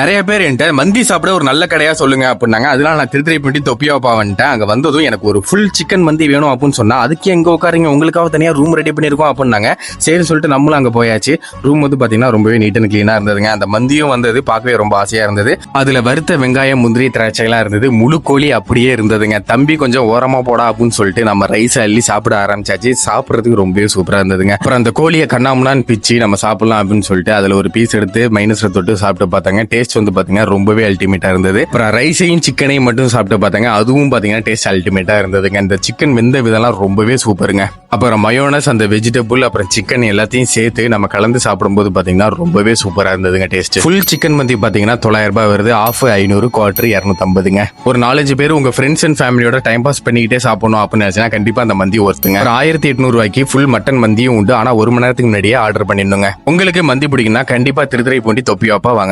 நிறைய பேர் என்கிட்ட மந்தி சாப்பிட ஒரு நல்ல கடையா சொல்லுங்க அப்படின்னாங்க. அதனால நான் திருத்திரை பண்ணி தொப்பியாப்பா வந்துட்டேன் அங்க வந்ததும் எனக்கு ஒரு ஃபுல் சிக்கன் மந்தி வேணும் அப்படின்னு சொன்னா அதுக்கு எங்க உட்காருங்க? உங்களுக்காக தனியா ரூம் ரெடி பண்ணிருக்கோம் அப்படின்னாங்க. சரி சொல்லிட்டு நம்மளும் அங்க போயாச்சு. ரூம் வந்து பாத்தீங்கன்னா ரொம்பவே நீட் அண்ட் கிளீனா இருந்ததுங்க. அந்த மந்தியும் வந்தது பார்க்கவே ரொம்ப ஆசையா இருந்தது. அதுல வறுத்த வெங்காயம் முந்திரி திராட்சை எல்லாம் இருந்தது. முழு கோழி அப்படியே இருந்ததுங்க. தம்பி கொஞ்சம் ஓரமா போடா அப்படின்னு சொல்லிட்டு நம்ம ரைஸ் அள்ளி சாப்பிட ஆரம்பிச்சாச்சு. சாப்பிட்றதுக்கு ரொம்பவே சூப்பரா இருந்ததுங்க. அப்புறம் அந்த கோழியை கண்ணாமுன்னான்னு பிச்சு நம்ம சாப்பிடலாம் அப்படின்னு சொல்லிட்டு அதுல ஒரு பீஸ் எடுத்து மைனஸ்ல தொட்டு சாப்பிட்டு பார்த்தாங்க. டேஸ்ட் வந்து பாத்தீங்கன்னா ரொம்பவே அல்டிமேட்டா இருந்தது. அப்புறம் ரைஸையும் சிக்கனையும் மட்டும் சாப்பிட்டு பார்த்தாங்க அதுவும் பாத்தீங்கன்னா டேஸ்ட் அல்டிமேட்டா இருந்ததுங்க. இந்த சிக்கன் வெந்த விதம்லாம் ரொம்பவே சூப்பருங்க அப்புறம் மயோனஸ் அந்த வெஜிடபிள் அப்புறம் சிக்கன் எல்லாத்தையும் சேர்த்து நம்ம கலந்து சாப்பிடும்போது பாத்தீங்கன்னா ரொம்பவே சூப்பரா இருந்ததுங்க டேஸ்ட் ஃபுல் சிக்கன் மந்தி பாத்தீங்கன்னா தொள்ளாயிரம் ரூபாய் வருது. ஆஃப் ஐநூறு குவார்டர் இரநூத்தம்பதுங்க. ஒரு நாலஞ்சு பேர் உங்க ஃப்ரெண்ட்ஸ் அண்ட் ஃபேமிலியோட டைம் பாஸ் பண்ணிக்கிட்டே சாப்பிடணும் அப்படின்னு நினச்சினா கண்டிப்பா அந்த மந்தி ஒருத்துங்க ஒரு ஆயிரத்தி எட்நூறு ரூபாய்க்கு ஃபுல் மட்டன் மந்தியும் உண்டு. ஆனா ஒரு மணி நேரத்துக்கு முன்னாடியே ஆர்டர் பண்ணிடணுங்க. உங்களுக்கு மந்தி பிடிக்குன்னா கண்டிப்பா திருத்துறை பூண்டி தொப்பி வாப்பா வாங்க.